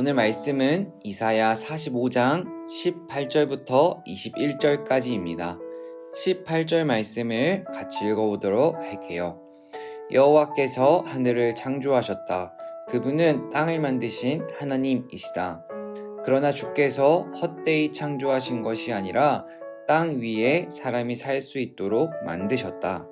오늘 말씀은 이사야 45장 18절부터 21절까지입니다. 18절 말씀을 같이 읽어보도록 할게요. 여호와께서 하늘을 창조하셨다. 그분은 땅을 만드신 하나님이시다. 그러나 주께서 헛되이 창조하신 것이 아니라 땅 위에 사람이 살 수 있도록 만드셨다.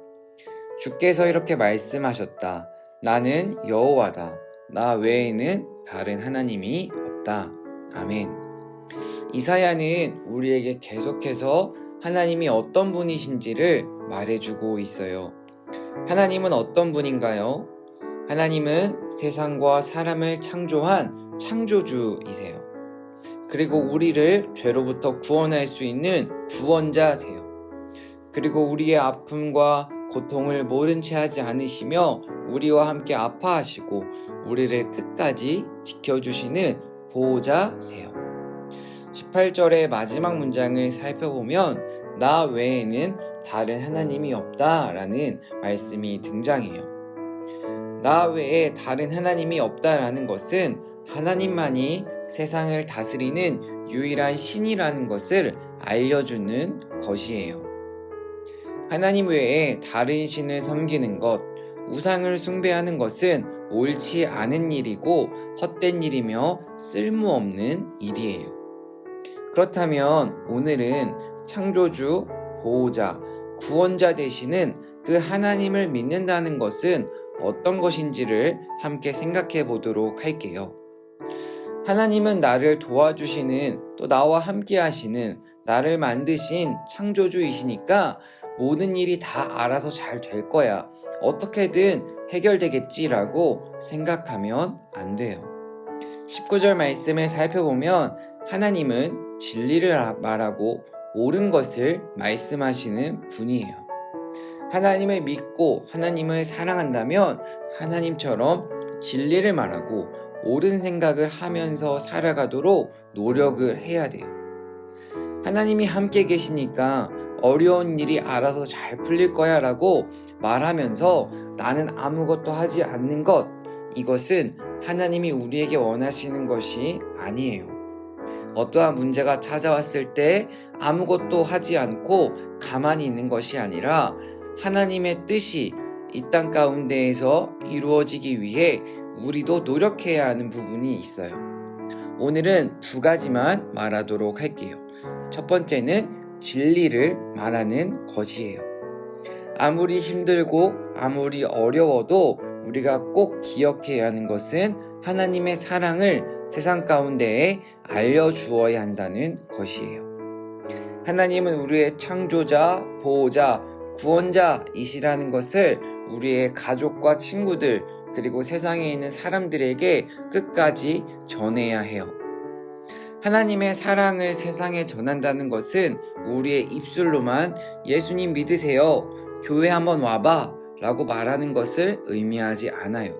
주께서 이렇게 말씀하셨다. 나는 여호와다. 나 외에는 다른 하나님이 없다. 아멘. 이사야는 우리에게 계속해서 하나님이 어떤 분이신지를 말해주고 있어요. 하나님은 어떤 분인가요? 하나님은 세상과 사람을 창조한 창조주이세요. 그리고 우리를 죄로부터 구원할 수 있는 구원자세요. 그리고 우리의 아픔과 고통을 모른 채 하지 않으시며 우리와 함께 아파하시고 우리를 끝까지 지켜주시는 보호자세요. 18절의 마지막 문장을 살펴보면 나 외에는 다른 하나님이 없다라는 말씀이 등장해요. 나 외에 다른 하나님이 없다라는 것은 하나님만이 세상을 다스리는 유일한 신이라는 것을 알려주는 것이에요. 하나님 외에 다른 신을 섬기는 것, 우상을 숭배하는 것은 옳지 않은 일이고 헛된 일이며 쓸모없는 일이에요. 그렇다면 오늘은 창조주, 보호자, 구원자 되시는 그 하나님을 믿는다는 것은 어떤 것인지를 함께 생각해 보도록 할게요. 하나님은 나를 도와주시는 또 나와 함께 하시는 나를 만드신 창조주이시니까 모든 일이 다 알아서 잘 될 거야. 어떻게든 해결되겠지라고 생각하면 안 돼요. 19절 말씀을 살펴보면 하나님은 진리를 말하고 옳은 것을 말씀하시는 분이에요. 하나님을 믿고 하나님을 사랑한다면 하나님처럼 진리를 말하고 옳은 생각을 하면서 살아가도록 노력을 해야 돼요. 하나님이 함께 계시니까 어려운 일이 알아서 잘 풀릴 거야 라고 말하면서 나는 아무것도 하지 않는 것, 이것은 하나님이 우리에게 원하시는 것이 아니에요. 어떠한 문제가 찾아왔을 때 아무것도 하지 않고 가만히 있는 것이 아니라 하나님의 뜻이 이 땅 가운데에서 이루어지기 위해 우리도 노력해야 하는 부분이 있어요. 오늘은 두 가지만 말하도록 할게요. 첫 번째는 진리를 말하는 것이에요. 아무리 힘들고 아무리 어려워도 우리가 꼭 기억해야 하는 것은 하나님의 사랑을 세상 가운데에 알려주어야 한다는 것이에요. 하나님은 우리의 창조자, 보호자, 구원자이시라는 것을 우리의 가족과 친구들, 그리고 세상에 있는 사람들에게 끝까지 전해야 해요. 하나님의 사랑을 세상에 전한다는 것은 우리의 입술로만 예수님 믿으세요. 교회 한번 와봐. 라고 말하는 것을 의미하지 않아요.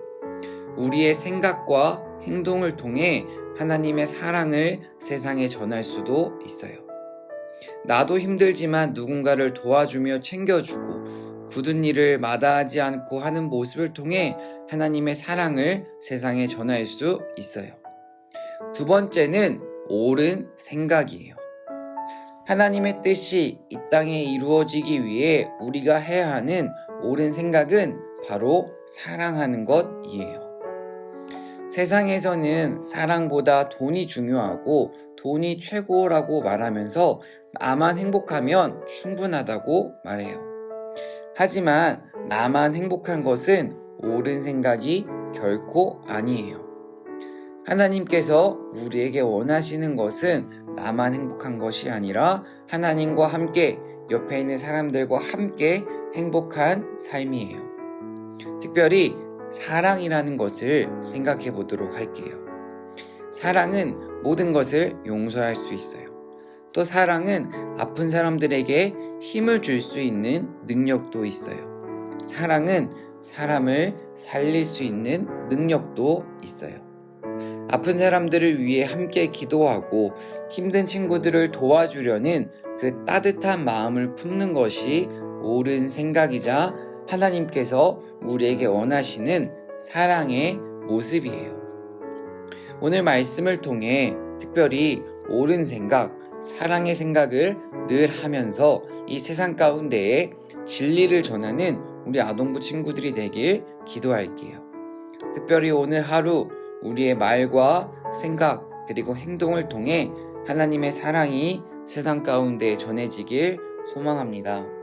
우리의 생각과 행동을 통해 하나님의 사랑을 세상에 전할 수도 있어요. 나도 힘들지만 누군가를 도와주며 챙겨주고 굳은 일을 마다하지 않고 하는 모습을 통해 하나님의 사랑을 세상에 전할 수 있어요. 두 번째는 옳은 생각이에요. 하나님의 뜻이 이 땅에 이루어지기 위해 우리가 해야 하는 옳은 생각은 바로 사랑하는 것이에요. 세상에서는 사랑보다 돈이 중요하고 돈이 최고라고 말하면서 나만 행복하면 충분하다고 말해요. 하지만 나만 행복한 것은 옳은 생각이 결코 아니에요. 하나님께서 우리에게 원하시는 것은 나만 행복한 것이 아니라 하나님과 함께 옆에 있는 사람들과 함께 행복한 삶이에요. 특별히 사랑이라는 것을 생각해 보도록 할게요. 사랑은 모든 것을 용서할 수 있어요. 또 사랑은 아픈 사람들에게 힘을 줄 수 있는 능력도 있어요. 사랑은 사람을 살릴 수 있는 능력도 있어요. 아픈 사람들을 위해 함께 기도하고 힘든 친구들을 도와주려는 그 따뜻한 마음을 품는 것이 옳은 생각이자 하나님께서 우리에게 원하시는 사랑의 모습이에요. 오늘 말씀을 통해 특별히 옳은 생각, 사랑의 생각을 늘 하면서 이 세상 가운데에 진리를 전하는 우리 아동부 친구들이 되길 기도할게요. 특별히 오늘 하루 우리의 말과 생각 그리고 행동을 통해 하나님의 사랑이 세상 가운데 전해지길 소망합니다.